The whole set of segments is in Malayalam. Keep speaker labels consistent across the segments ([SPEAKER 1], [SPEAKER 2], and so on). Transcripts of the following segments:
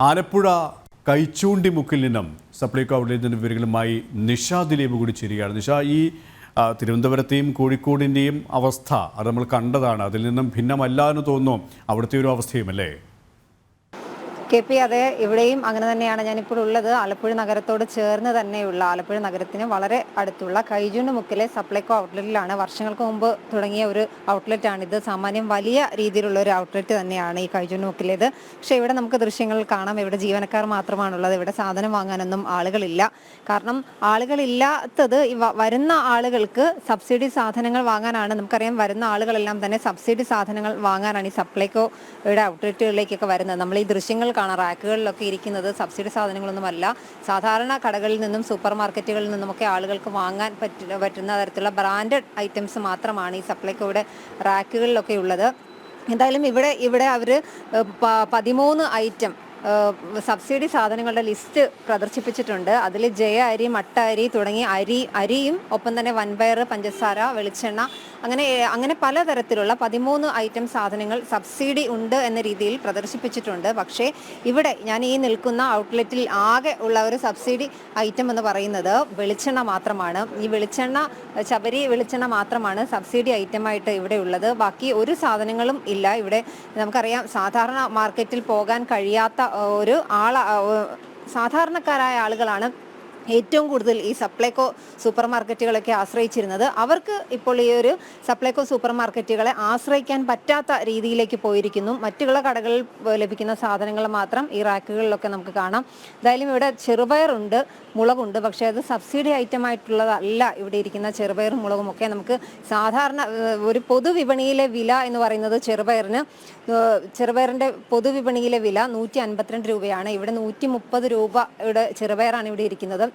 [SPEAKER 1] ആലപ്പുഴ കൈച്ചൂണ്ടി മുക്കിൽ നിന്നും സപ്ലൈകോ ഔട്ട്ലെറ്റിൽ നിന്ന് വിവരങ്ങളുമായി നിഷ ദിലീപ് കൂടി ചേരുകയാണ്. നിഷ ഈ തിരുവനന്തപുരത്തെയും കോഴിക്കോടിന്റെയും അവസ്ഥ അത് നമ്മൾ കണ്ടതാണ്. അതിൽ നിന്നും ഭിന്നമല്ല എന്ന് തോന്നുന്നു. അവിടുത്തെ ഒരു അവസ്ഥയും അല്ലേ
[SPEAKER 2] കെ പി അതെ ഇവിടെയും അങ്ങനെ തന്നെയാണ്. ഞാനിപ്പോൾ ഉള്ളത് ആലപ്പുഴ നഗരത്തോട് ചേർന്ന് തന്നെയുള്ള ആലപ്പുഴ നഗരത്തിന് വളരെ അടുത്തുള്ള കൈജുണ്ട് മുക്കിലെ സപ്ലൈകോ ഔട്ട്ലെറ്റിലാണ്. വർഷങ്ങൾക്ക് മുമ്പ് തുടങ്ങിയ ഒരു ഔട്ട്ലെറ്റ് ഇത് സാമാന്യം വലിയ രീതിയിലുള്ള ഒരു ഔട്ട്ലെറ്റ് തന്നെയാണ് ഈ കൈജുണ്ട് മുക്കിലേത്. പക്ഷേ ഇവിടെ നമുക്ക് ദൃശ്യങ്ങൾ കാണാം. ഇവിടെ ജീവനക്കാർ മാത്രമാണുള്ളത്. ഇവിടെ സാധനം വാങ്ങാനൊന്നും ആളുകളില്ല. കാരണം ആളുകളില്ലാത്തത് വരുന്ന ആളുകൾക്ക് സബ്സിഡി സാധനങ്ങൾ വാങ്ങാനാണ്. നമുക്കറിയാം വരുന്ന ആളുകളെല്ലാം തന്നെ സബ്സിഡി സാധനങ്ങൾ വാങ്ങാനാണ് ഈ സപ്ലൈകോയുടെ ഔട്ട്ലെറ്റുകളിലേക്കൊക്കെ വരുന്നത്. നമ്മൾ ഈ ദൃശ്യങ്ങൾ കാണാം. റാക്കുകളിലൊക്കെ ഇരിക്കുന്നത് സബ്സിഡി സാധനങ്ങളൊന്നുമല്ല. സാധാരണ കടകളിൽ നിന്നും സൂപ്പർ മാർക്കറ്റുകളിൽ നിന്നുമൊക്കെ ആളുകൾക്ക് വാങ്ങാൻ പറ്റുന്ന പറ്റുന്ന തരത്തിലുള്ള ബ്രാൻഡഡ് ഐറ്റംസ് മാത്രമാണ് ഈ സപ്ലൈക്കോയുടെ റാക്കുകളിലൊക്കെ ഉള്ളത്. എന്തായാലും ഇവിടെ ഇവിടെ അവർ പതിമൂന്ന് ഐറ്റം സബ്സിഡി സാധനങ്ങളുടെ ലിസ്റ്റ് പ്രദർശിപ്പിച്ചിട്ടുണ്ട്. അതിൽ ജയ അരി മട്ട അരി തുടങ്ങി അരി അരിയും ഒപ്പം തന്നെ വൻപയർ പഞ്ചസാര വെളിച്ചെണ്ണ അങ്ങനെ അങ്ങനെ പലതരത്തിലുള്ള പതിമൂന്ന് ഐറ്റം സാധനങ്ങൾ സബ്സിഡി ഉണ്ട് എന്ന രീതിയിൽ പ്രദർശിപ്പിച്ചിട്ടുണ്ട്. പക്ഷേ ഇവിടെ ഞാൻ ഈ നിൽക്കുന്ന ഔട്ട്ലെറ്റിൽ ആകെ ഉള്ള ഒരു സബ്സിഡി ഐറ്റം എന്ന് പറയുന്നത് വെളിച്ചെണ്ണ മാത്രമാണ്. ഈ വെളിച്ചെണ്ണ ശബരി വെളിച്ചെണ്ണ മാത്രമാണ് സബ്സിഡി ഐറ്റമായിട്ട് ഇവിടെ ഉള്ളത്. ബാക്കി ഒരു സാധനങ്ങളും ഇല്ല. ഇവിടെ നമുക്കറിയാം സാധാരണ മാർക്കറ്റിൽ പോകാൻ കഴിയാത്ത ഒരു ആള സാധാരണക്കാരായ ആളുകളാണ് ഏറ്റവും കൂടുതൽ ഈ സപ്ലൈകോ സൂപ്പർ മാർക്കറ്റുകളൊക്കെ ആശ്രയിച്ചിരുന്നത്. അവർക്ക് ഇപ്പോൾ ഈ ഒരു സപ്ലൈകോ സൂപ്പർ മാർക്കറ്റുകളെ ആശ്രയിക്കാൻ പറ്റാത്ത രീതിയിലേക്ക് പോയിരിക്കുന്നു. മറ്റുള്ള കടകളിൽ ലഭിക്കുന്ന സാധനങ്ങൾ മാത്രം ഈ റാക്കുകളിലൊക്കെ നമുക്ക് കാണാം. എന്തായാലും ഇവിടെ ചെറുപയറുണ്ട് മുളകുണ്ട്. പക്ഷേ അത് സബ്സിഡി ഐറ്റം ആയിട്ടുള്ളതല്ല ഇവിടെ ഇരിക്കുന്ന ചെറുപയറും മുളകും ഒക്കെ. നമുക്ക് സാധാരണ ഒരു പൊതുവിപണിയിലെ വില എന്ന് പറയുന്നത് ചെറുപയറിന് ചെറുപയറിന്റെ പൊതുവിപണിയിലെ വില നൂറ്റി അൻപത്തിരണ്ട് രൂപയാണ്. ഇവിടെ നൂറ്റി മുപ്പത് രൂപയുടെ ചെറുപയറാണ് ഇവിടെ ഇരിക്കുന്നത്.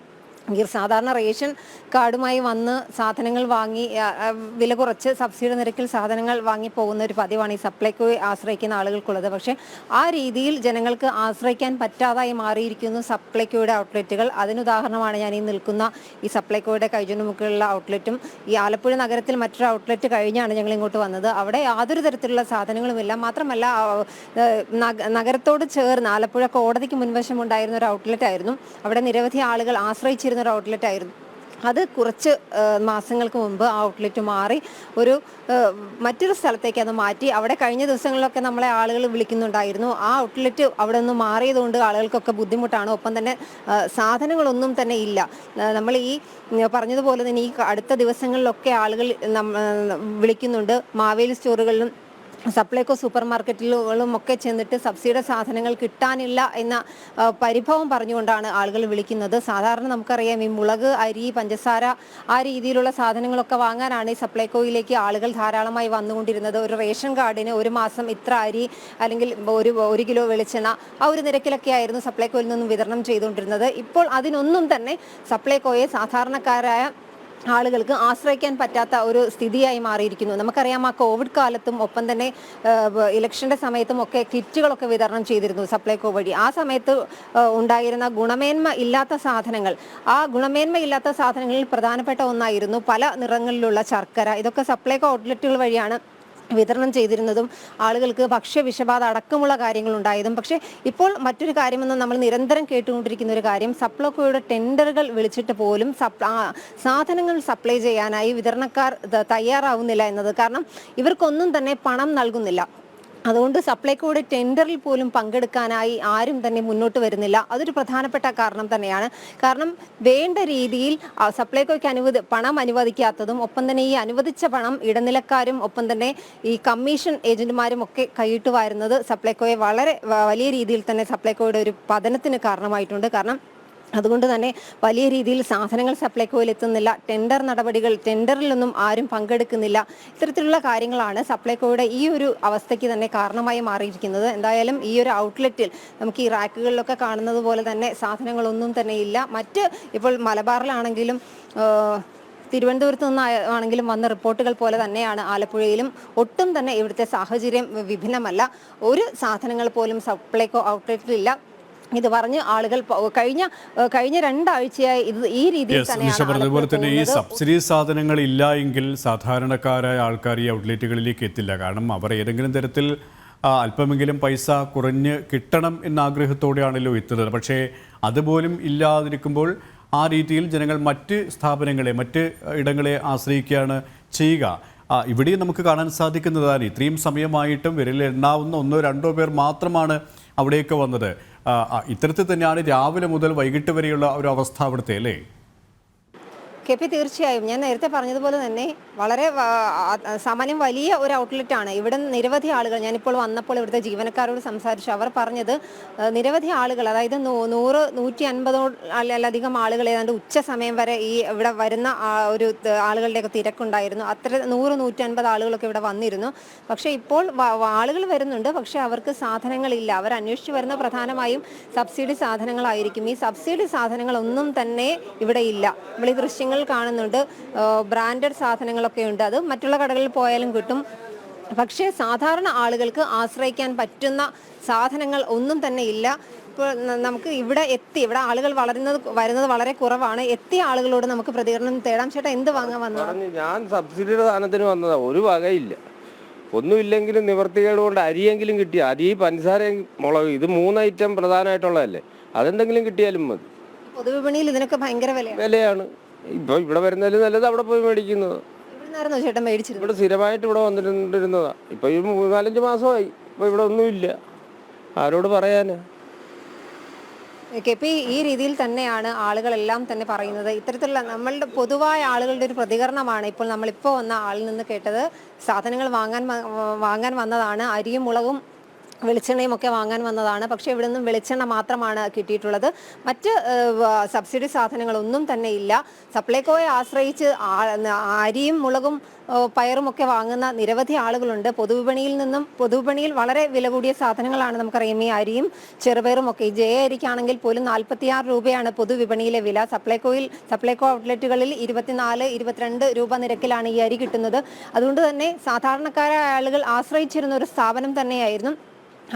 [SPEAKER 2] സാധാരണ റേഷൻ കാർഡുമായി വന്ന് സാധനങ്ങൾ വാങ്ങി വില കുറച്ച് സബ്സിഡി നിരക്കിൽ സാധനങ്ങൾ വാങ്ങി പോകുന്ന ഒരു പതിവാണ് ഈ സപ്ലൈകോയെ ആശ്രയിക്കുന്ന ആളുകൾക്കുള്ളത്. പക്ഷേ ആ രീതിയിൽ ജനങ്ങൾക്ക് ആശ്രയിക്കാൻ പറ്റാതായി മാറിയിരിക്കുന്നു സപ്ലൈക്കോയുടെ ഔട്ട്ലെറ്റുകൾ. അതിനുദാഹരണമാണ് ഞാൻ ഈ നിൽക്കുന്ന ഈ സപ്ലൈകോയുടെ കൈജുണ്ടുമുക്കുള്ള ഔട്ട്ലെറ്റും. ഈ ആലപ്പുഴ നഗരത്തിൽ മറ്റൊരു ഔട്ട്ലെറ്റ് കഴിഞ്ഞാണ് ഞങ്ങൾ ഇങ്ങോട്ട് വന്നത്. അവിടെ യാതൊരു തരത്തിലുള്ള സാധനങ്ങളുമില്ല. മാത്രമല്ല നഗരത്തോട് ചേർന്ന് ആലപ്പുഴ കോടതിക്ക് മുൻവശം ഉണ്ടായിരുന്ന ഒരു ഔട്ട്ലെറ്റ് ആയിരുന്നു. അവിടെ നിരവധി ആളുകൾ ആശ്രയിച്ചിരുന്ന. ഒരു ഔട്ട്ലെറ്റ് ആയിരുന്നു. അത് കുറച്ച് മാസങ്ങൾക്ക് മുമ്പ് ആ ഔട്ട്ലെറ്റ് മാറി ഒരു മറ്റൊരു സ്ഥലത്തേക്ക് അത് മാറ്റി. അവിടെ കഴിഞ്ഞ ദിവസങ്ങളിലൊക്കെ നമ്മളെ ആളുകൾ വിളിക്കുന്നുണ്ടായിരുന്നു. ആ ഔട്ട്ലെറ്റ് അവിടെ നിന്ന് മാറിയതുകൊണ്ട് ആളുകൾക്കൊക്കെ ബുദ്ധിമുട്ടാണ്. ഒപ്പം തന്നെ സാധനങ്ങളൊന്നും തന്നെ ഇല്ല. നമ്മൾ ഈ പറഞ്ഞതുപോലെ തന്നെ ഈ അടുത്ത ദിവസങ്ങളിലൊക്കെ ആളുകൾ വിളിക്കുന്നുണ്ട്. മാവേലി സ്റ്റോറുകളിലും സപ്ലൈകോ സൂപ്പർ മാർക്കറ്റുകളും ഒക്കെ ചെന്നിട്ട് സബ്സിഡി സാധനങ്ങൾ കിട്ടാനില്ല എന്ന പരിഭവം പറഞ്ഞുകൊണ്ടാണ് ആളുകൾ വിളിക്കുന്നത്. സാധാരണ നമുക്കറിയാം ഈ മുളക് അരി പഞ്ചസാര ആ രീതിയിലുള്ള സാധനങ്ങളൊക്കെ വാങ്ങാനാണ് ഈ സപ്ലൈകോയിലേക്ക് ആളുകൾ ധാരാളമായി വന്നുകൊണ്ടിരുന്നത്. ഒരു റേഷൻ കാർഡിന് ഒരു മാസം ഇത്ര അരി അല്ലെങ്കിൽ ഒരു ഒരു കിലോ വെളിച്ചെണ്ണ ആ ഒരു നിരക്കിലൊക്കെ ആയിരുന്നു സപ്ലൈകോയിൽ നിന്നും വിതരണം ചെയ്തുകൊണ്ടിരുന്നത്. ഇപ്പോൾ അതിനൊന്നും തന്നെ സപ്ലൈകോയെ സാധാരണക്കാരായ ആളുകൾക്ക് ആശ്രയിക്കാൻ പറ്റാത്ത ഒരു സ്ഥിതിയായി മാറിയിരിക്കുന്നു. നമുക്കറിയാം ആ കോവിഡ് കാലത്തും ഒപ്പം തന്നെ ഇലക്ഷന്റെ സമയത്തും ഒക്കെ കിറ്റുകളൊക്കെ വിതരണം ചെയ്തിരുന്നു സപ്ലൈകോ വഴി. ആ സമയത്ത് ഉണ്ടായിരുന്ന ഗുണമേന്മ ഇല്ലാത്ത സാധനങ്ങൾ. ആ ഗുണമേന്മ ഇല്ലാത്ത സാധനങ്ങളിൽ പ്രധാനപ്പെട്ട ഒന്നായിരുന്നു പല നിറങ്ങളിലുള്ള ശർക്കര. ഇതൊക്കെ സപ്ലൈകോ ഔട്ട്ലെറ്റുകൾ വഴിയാണ് വിതരണം ചെയ്തിരുന്നതും ആളുകൾക്ക് ഭക്ഷ്യ വിഷബാധ അടക്കമുള്ള കാര്യങ്ങൾ ഉണ്ടായതും പക്ഷേ ഇപ്പോൾ മറ്റൊരു കാര്യമെന്ന് നമ്മൾ നിരന്തരം കേട്ടുകൊണ്ടിരിക്കുന്ന ഒരു കാര്യം സപ്ലോക്കോയുടെ ടെൻഡറുകൾ വിളിച്ചിട്ട് പോലും സാധനങ്ങൾ സപ്ലൈ ചെയ്യാനായി വിതരണക്കാർ തയ്യാറാവുന്നില്ല എന്നത്. കാരണം ഇവർക്കൊന്നും തന്നെ പണം നൽകുന്നില്ല. അതുകൊണ്ട് സപ്ലൈകോയുടെ ടെൻഡറിൽ പോലും പങ്കെടുക്കാനായി ആരും തന്നെ മുന്നോട്ട് വരുന്നില്ല. അതൊരു പ്രധാനപ്പെട്ട കാരണം തന്നെയാണ്. കാരണം വേണ്ട രീതിയിൽ സപ്ലൈകോയ്ക്ക് അനുവദി പണം അനുവദിക്കാത്തതും ഒപ്പം തന്നെ ഈ അനുവദിച്ച പണം ഇടനിലക്കാരും ഒപ്പം തന്നെ ഈ കമ്മീഷൻ ഏജന്റുമാരും ഒക്കെ കൈയിട്ട് വരുന്നത് സപ്ലൈകോയെ വളരെ വലിയ രീതിയിൽ തന്നെ സപ്ലൈകോയുടെ ഒരു പതനത്തിന് കാരണമായിട്ടുണ്ട്. കാരണം അതുകൊണ്ട് തന്നെ വലിയ രീതിയിൽ സാധനങ്ങൾ സപ്ലൈകോയിൽ എത്തുന്നില്ല. ടെൻഡർ നടപടികൾ ടെൻഡറിലൊന്നും ആരും പങ്കെടുക്കുന്നില്ല. ഇത്തരത്തിലുള്ള കാര്യങ്ങളാണ് സപ്ലൈകോയുടെ ഈ ഒരു അവസ്ഥയ്ക്ക് തന്നെ കാരണമായി മാറിയിരിക്കുന്നത്. എന്തായാലും ഈ ഒരു ഔട്ട്ലെറ്റിൽ നമുക്ക് ഈ റാക്കുകളിലൊക്കെ കാണുന്നത് പോലെ തന്നെ സാധനങ്ങളൊന്നും തന്നെ ഇല്ല. മറ്റ് ഇപ്പോൾ മലബാറിലാണെങ്കിലും തിരുവനന്തപുരത്ത് നിന്ന് ആണെങ്കിലും വന്ന റിപ്പോർട്ടുകൾ പോലെ തന്നെയാണ് ആലപ്പുഴയിലും. ഒട്ടും തന്നെ ഇവിടുത്തെ സാഹചര്യം വിഭിന്നമല്ല. ഒരു സാധനങ്ങൾ പോലും സപ്ലൈകോ ഔട്ട്ലെറ്റിലില്ല ഇത് പറഞ്ഞ് ആളുകൾ കഴിഞ്ഞ കഴിഞ്ഞ രണ്ടാഴ്ചയായി ഇത് ഈ രീതിയിൽ അതുപോലെ
[SPEAKER 1] തന്നെ ഈ സബ്സിഡി സാധനങ്ങൾ ഇല്ല എങ്കിൽ സാധാരണക്കാരായ ആൾക്കാർ ഈ ഔട്ട്ലെറ്റുകളിലേക്ക് എത്തില്ല. കാരണം അവർ ഏതെങ്കിലും തരത്തിൽ അല്പമെങ്കിലും പൈസ കുറഞ്ഞ് കിട്ടണം എന്ന ആഗ്രഹത്തോടെയാണല്ലോ എത്തുന്നത്. പക്ഷേ അതുപോലും ഇല്ലാതിരിക്കുമ്പോൾ ആ രീതിയിൽ ജനങ്ങൾ മറ്റ് സ്ഥാപനങ്ങളെ മറ്റ് ഇടങ്ങളെ ആശ്രയിക്കുകയാണ് ചെയ്യുക. ഇവിടെയും നമുക്ക് കാണാൻ സാധിക്കുന്നതാണ് ഇത്രയും സമയമായിട്ടും വിരലിൽ എണ്ണാവുന്ന ഒന്നോ രണ്ടോ പേർ മാത്രമാണ് അവിടെയൊക്കെ വന്നത്. ഇത്തരത്തിൽ തന്നെയാണ് രാവിലെ മുതൽ വൈകിട്ട് വരെയുള്ള ഒരു അവസ്ഥ അവിടുത്തെ അല്ലേ?
[SPEAKER 2] കെ പി തീർച്ചയായും. ഞാൻ നേരത്തെ പറഞ്ഞതുപോലെ തന്നെ വളരെ സമനം വലിയ ഒരു ഔട്ട്ലെറ്റ് ആണ്. ഇവിടെ നിരവധി ആളുകൾ ഞാനിപ്പോൾ വന്നപ്പോൾ ഇവിടുത്തെ ജീവനക്കാരോട് സംസാരിച്ചു. അവർ പറഞ്ഞത് നിരവധി ആളുകൾ അതായത് നൂറ് നൂറ്റി അൻപതോ അല്ലധികം ആളുകൾ ഏതാണ്ട് ഉച്ച സമയം വരെ ഈ ഇവിടെ വരുന്ന ഒരു ആളുകളുടെയൊക്കെ തിരക്കുണ്ടായിരുന്നു. അത്ര നൂറ് നൂറ്റി അൻപത് ആളുകളൊക്കെ ഇവിടെ വന്നിരുന്നു. പക്ഷേ ഇപ്പോൾ ആളുകൾ വരുന്നുണ്ട്. പക്ഷേ അവർക്ക് സാധനങ്ങളില്ല. അവർ അന്വേഷിച്ചു വരുന്ന പ്രധാനമായും സബ്സിഡി സാധനങ്ങളായിരിക്കും. ഈ സബ്സിഡി സാധനങ്ങളൊന്നും തന്നെ ഇവിടെ ഇല്ല. നമ്മൾ ഈ ദൃശ്യങ്ങൾ കാണുന്നുണ്ട്. ബ്രാൻഡഡ് സാധനങ്ങളൊക്കെ ഉണ്ട്. അത് മറ്റുള്ള കടകളിൽ പോയാലും കിട്ടും. പക്ഷേ സാധാരണ ആളുകൾക്ക് ആശ്രയിക്കാൻ പറ്റുന്ന സാധനങ്ങൾ ഒന്നും തന്നെ ഇല്ല. ഇപ്പോൾ നമുക്ക് ഇവിടെ എത്തി ഇവിടെ ആളുകൾ വളരുന്നത് വരുന്നത് വളരെ കുറവാണ്. എത്തിയ ആളുകളോട് നമുക്ക് പ്രതികരണം തേടാം. ചേട്ടാ എന്ത് വാങ്ങാൻ
[SPEAKER 3] വന്നു? ഞാൻ സബ്സിഡിയുടെ സാധനത്തിന് വന്നതാ. ഒരു വകയില്ല. ഒന്നുമില്ലെങ്കിലും നിവർത്തികേട് കൊണ്ട് അരിയെങ്കിലും കിട്ടിയ അരി പഞ്ചസാര മുളക് ഇത് മൂന്ന് ഐറ്റം പ്രധാനമായിട്ടുള്ളതല്ലേ. അതെന്തെങ്കിലും കിട്ടിയാലും മതി.
[SPEAKER 2] പൊതുവിപണിയിൽ ഇതിനൊക്കെ ഭയങ്കര വിലയാണ്
[SPEAKER 3] വിലയാണ്. ഇപ്പൊ ഇവിടെ വരുന്നതിൽ നല്ലത് അവിടെ പോയി മേടിക്കുന്നത്
[SPEAKER 2] ഇവിടുന്നായിരുന്നോ ചേട്ടൻ മേടിച്ചിരുന്നത്?
[SPEAKER 3] ഇവിടെ സ്ഥിരമായിട്ട് ഇവിടെ വന്നിട്ടുണ്ടിരുന്നതാ ഇപ്പൊ ഈ മൂന്നാലഞ്ച് മാസമായി. ഇപ്പൊ ഇവിടെ ഒന്നുമില്ല. ആരോട് പറയാനാ?
[SPEAKER 2] കെ പി ഈ രീതിയിൽ തന്നെയാണ് ആളുകളെല്ലാം തന്നെ പറയുന്നത്. ഇത്തരത്തിലുള്ള നമ്മളുടെ പൊതുവായ ആളുകളുടെ ഒരു പ്രതികരണമാണ് ഇപ്പോൾ നമ്മളിപ്പോൾ വന്ന ആളിൽ നിന്ന് കേട്ടത്. സാധനങ്ങൾ വാങ്ങാൻ വാങ്ങാൻ വന്നതാണ്. അരിയും മുളകും വെളിച്ചെണ്ണയും ഒക്കെ വാങ്ങാൻ വന്നതാണ്. പക്ഷേ ഇവിടെ നിന്നും വെളിച്ചെണ്ണ മാത്രമാണ് കിട്ടിയിട്ടുള്ളത്. മറ്റ് സബ്സിഡി സാധനങ്ങളൊന്നും തന്നെ ഇല്ല. സപ്ലൈകോയെ ആശ്രയിച്ച് അരിയും മുളകും പയറും ഒക്കെ വാങ്ങുന്ന നിരവധി ആളുകളുണ്ട്. പൊതുവിപണിയിൽ നിന്നും പൊതുവിപണിയിൽ വളരെ വില കൂടിയ സാധനങ്ങളാണ് നമുക്കറിയാം. ഈ അരിയും ചെറുപയറും ഒക്കെ. ഈ ജയ അരിക്കാണെങ്കിൽ പോലും നാൽപ്പത്തിയാറ് രൂപയാണ് പൊതുവിപണിയിലെ വില. സപ്ലൈകോയിൽ സപ്ലൈകോ ഔട്ട്ലെറ്റുകളിൽ ഇരുപത്തിനാല് ഇരുപത്തിരണ്ട് രൂപ നിരക്കിലാണ് ഈ അരി കിട്ടുന്നത്. അതുകൊണ്ട് തന്നെ സാധാരണക്കാരായ ആളുകൾ ആശ്രയിച്ചിരുന്ന ഒരു സ്ഥാപനം തന്നെയായിരുന്നു.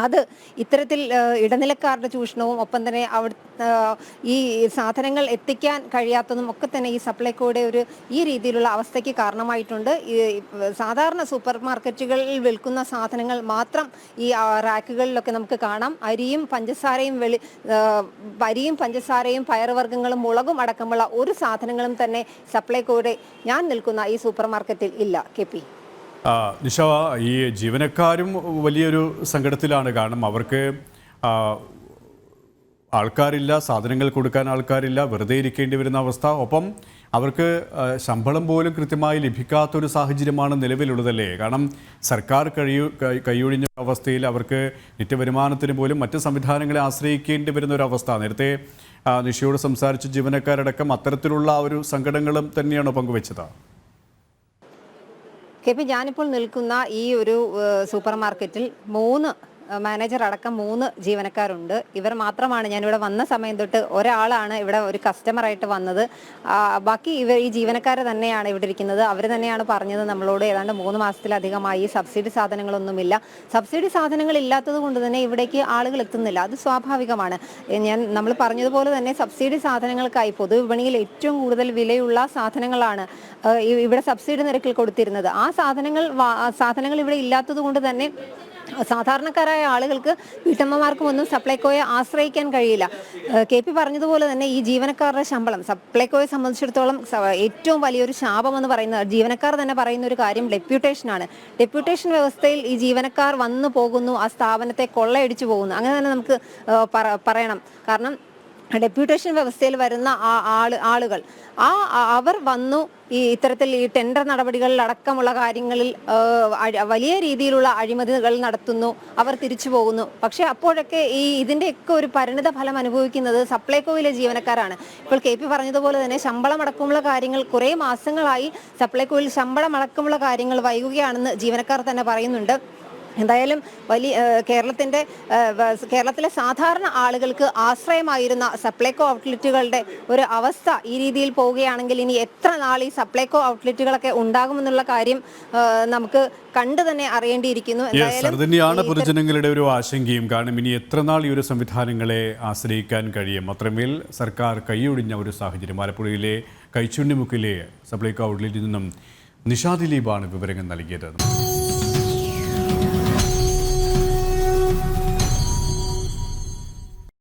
[SPEAKER 2] അത് ഇത്തരത്തിൽ ഇടനിലക്കാരുടെ ചൂഷണവും ഒപ്പം തന്നെ അവിടെ ഈ സാധനങ്ങൾ എത്തിക്കാൻ കഴിയാത്തതും ഒക്കെ തന്നെ ഈ സപ്ലൈകോയുടെ ഒരു ഈ രീതിയിലുള്ള അവസ്ഥയ്ക്ക് കാരണമായിട്ടുണ്ട്. ഈ സാധാരണ സൂപ്പർ മാർക്കറ്റുകളിൽ വിൽക്കുന്ന സാധനങ്ങൾ മാത്രം ഈ റാക്കുകളിലൊക്കെ നമുക്ക് കാണാം. അരിയും പഞ്ചസാരയും വെളി അരിയും പഞ്ചസാരയും പയറുവർഗങ്ങളും മുളകും അടക്കമുള്ള ഒരു സാധനങ്ങളും തന്നെ സപ്ലൈകോയുടെ ഞാൻ നിൽക്കുന്ന ഈ സൂപ്പർ മാർക്കറ്റിൽ ഇല്ല. കെ
[SPEAKER 1] നിഷ ഈ ജീവനക്കാരും വലിയൊരു സങ്കടത്തിലാണ്. കാരണം അവർക്ക് ആൾക്കാരില്ല സാധനങ്ങൾ കൊടുക്കാൻ ആൾക്കാരില്ല വെറുതെ ഇരിക്കേണ്ടി വരുന്ന അവസ്ഥ. ഒപ്പം അവർക്ക് ശമ്പളം പോലും കൃത്യമായി ലഭിക്കാത്തൊരു സാഹചര്യമാണ് നിലവിലുള്ളതല്ലേ? കാരണം സർക്കാർ കഴിയു കൈയൊഴിഞ്ഞ അവസ്ഥയിൽ അവർക്ക് നിത്യവരുമാനത്തിന് പോലും മറ്റ് സംവിധാനങ്ങളെ ആശ്രയിക്കേണ്ടി വരുന്ന ഒരു അവസ്ഥ. നേരത്തെ നിഷയോട് സംസാരിച്ച ജീവനക്കാരടക്കം അത്തരത്തിലുള്ള ഒരു സങ്കടങ്ങളും തന്നെയാണ് പങ്കുവച്ചത്?
[SPEAKER 2] കെ പി ഞാനിപ്പോൾ നിൽക്കുന്ന ഈ ഒരു സൂപ്പർ മാർക്കറ്റിൽ മൂന്ന് മാനേജർ അടക്കം മൂന്ന് ജീവനക്കാരുണ്ട്. ഇവർ മാത്രമാണ് ഞാൻ ഇവിടെ വന്ന സമയം തൊട്ട് ഒരാളാണ് ഇവിടെ ഒരു കസ്റ്റമറായിട്ട് വന്നത്. ബാക്കി ഇവർ ഈ ജീവനക്കാർ തന്നെയാണ് ഇവിടെ ഇരിക്കുന്നത്. അവർ തന്നെയാണ് പറഞ്ഞത് നമ്മളോട് ഏതാണ്ട് മൂന്ന് മാസത്തിലധികമായി സബ്സിഡി സാധനങ്ങളൊന്നുമില്ല. സബ്സിഡി സാധനങ്ങൾ ഇല്ലാത്തത് കൊണ്ട് തന്നെ ഇവിടേക്ക് ആളുകൾ എത്തുന്നില്ല. അത് സ്വാഭാവികമാണ്. ഞാൻ നമ്മൾ പറഞ്ഞതുപോലെ തന്നെ സബ്സിഡി സാധനങ്ങൾക്കായി പൊതുവിപണിയിൽ ഏറ്റവും കൂടുതൽ വിലയുള്ള സാധനങ്ങളാണ് ഇവിടെ സബ്സിഡി നിരക്കിൽ കൊടുത്തിരുന്നത്. ആ സാധനങ്ങൾ സാധനങ്ങൾ ഇവിടെ ഇല്ലാത്തത് കൊണ്ട് തന്നെ സാധാരണക്കാരായ ആളുകൾക്ക് വീട്ടമ്മമാർക്കും ഒന്നും സപ്ലൈകോയെ ആശ്രയിക്കാൻ കഴിയില്ല. കെ പി പറഞ്ഞതുപോലെ തന്നെ ഈ ജീവനക്കാരുടെ ശമ്പളം സപ്ലൈകോയെ സംബന്ധിച്ചിടത്തോളം ഏറ്റവും വലിയൊരു ശാപം എന്ന് പറയുന്നത് ജീവനക്കാർ തന്നെ പറയുന്ന ഒരു കാര്യം ഡെപ്യൂട്ടേഷനാണ്. ഡെപ്യൂട്ടേഷൻ വ്യവസ്ഥയിൽ ഈ ജീവനക്കാർ വന്നു പോകുന്നു ആ സ്ഥാപനത്തെ കൊള്ളയടിച്ചു പോകുന്നു. അങ്ങനെ തന്നെ നമുക്ക് പറയണം. കാരണം ഡെപ്യൂട്ടേഷൻ വ്യവസ്ഥയിൽ വരുന്ന ആ ആൾ ആളുകൾ. ആ അവർ വന്നു ഈ ഇത്തരത്തിൽ ഈ ടെൻഡർ നടപടികളിൽ അടക്കമുള്ള കാര്യങ്ങളിൽ വലിയ രീതിയിലുള്ള അഴിമതികൾ നടത്തുന്നു. അവർ തിരിച്ചു പോകുന്നു. പക്ഷെ അപ്പോഴൊക്കെ ഈ ഇതിന്റെയൊക്കെ ഒരു പരിണിത ഫലം അനുഭവിക്കുന്നത് സപ്ലൈകോയിലെ ജീവനക്കാരാണ്. ഇപ്പോൾ കെ പി പറഞ്ഞതുപോലെ തന്നെ ശമ്പളം അടക്കമുള്ള കാര്യങ്ങൾ കുറേ മാസങ്ങളായി സപ്ലൈകോയിൽ ശമ്പളം അടക്കമുള്ള കാര്യങ്ങൾ വൈകുകയാണെന്ന് ജീവനക്കാർ തന്നെ പറയുന്നുണ്ട്. എന്തായാലും വലിയ കേരളത്തിന്റെ കേരളത്തിലെ സാധാരണ ആളുകൾക്ക് ആശ്രയമായിരുന്ന സപ്ലൈകോ ഔട്ട്ലെറ്റുകളുടെ ഒരു അവസ്ഥ ഈ രീതിയിൽ പോവുകയാണെങ്കിൽ ഇനി എത്ര നാൾ ഈ സപ്ലൈകോ ഔട്ട്ലെറ്റുകളൊക്കെ ഉണ്ടാകുമെന്നുള്ള കാര്യം നമുക്ക് കണ്ടു തന്നെ അറിയേണ്ടിയിരിക്കുന്നു.
[SPEAKER 1] അത് തന്നെയാണ് പൊതുജനങ്ങളുടെ ഒരു ആശങ്കയും. കാരണം ഇനി എത്ര നാൾ ഈ ഒരു സംവിധാനങ്ങളെ ആശ്രയിക്കാൻ കഴിയും? അത്രമേൽ സർക്കാർ കൈയൊഴിഞ്ഞ ഒരു സാഹചര്യം. ആലപ്പുഴയിലെ കൈച്ചുണ്ണിമുക്കിലെ സപ്ലൈകോ ഔട്ട്ലെറ്റിൽ നിന്നും നിഷാദിലീപാണ് വിവരങ്ങൾ നൽകിയത്.